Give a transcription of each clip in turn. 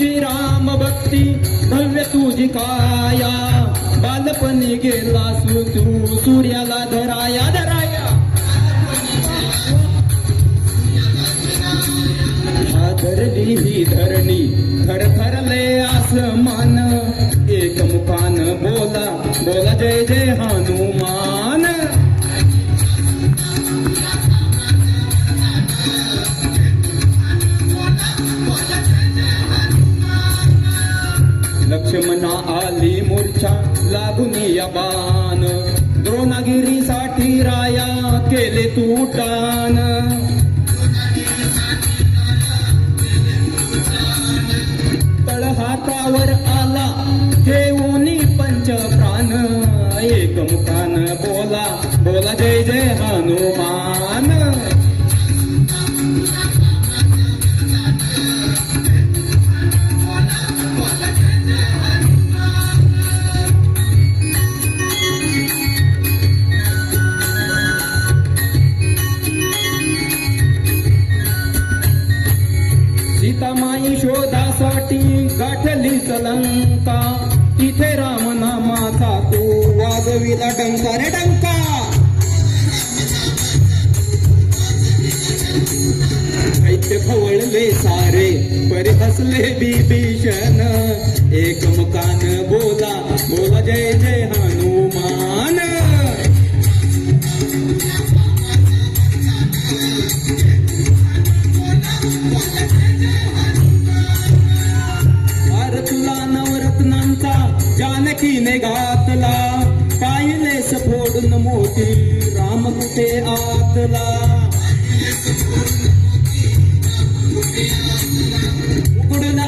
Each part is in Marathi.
तुझी राम भक्ती भव्य तुझी काया. बालपणी गेला तू सूर्याला धराया धराया. धरली ही धरणी थरथरले आसमान. लागून द्रोणागिरीसाठी राया केले तूटान. तळहातावर आला ठेवून पंच प्राण एकमुखान बोला बोला जय जय हनुमान. सीतामाई शोधासाठी गाठली सलंका. तिथे राम नामाचा तो वाजविला डंका रे डंका. ऐक्य खवळले सारे परी हसले बिभीषण. एक घातला पाहिले सफोडून मोठी राम कुठे आतला उघडून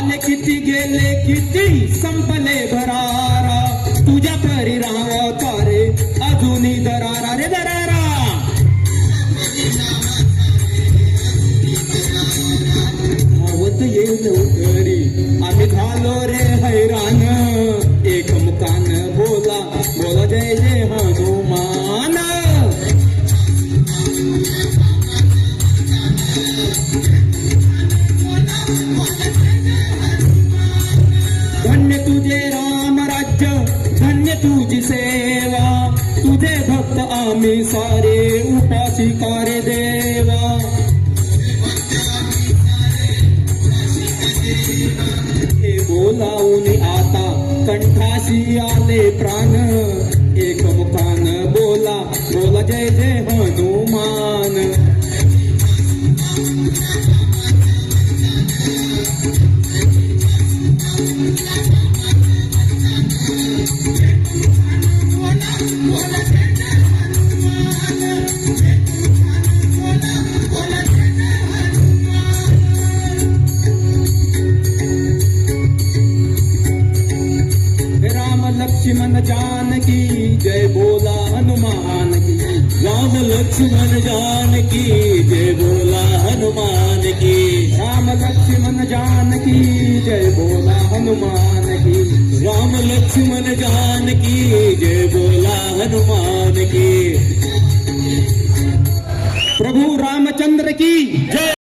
आले किती गेले किती संपले भरारा. तुझ्या परी रावा तारे अजूनही दरारा. तुझी सेवा. तुझे भक्त आम्ही सारे उपाशी कार देवा. हे बोलावून आता कंठाशी आले प्राण. एक मुखान बोला बोला जय जय. लक्ष्मण जानकी जय बोला हनुमान की। राम लक्ष्मण जानकी जय बोला हनुमान की। राम लक्ष्मण जानकी जय बोला हनुमान की। प्रभु रामचंद्र की जय।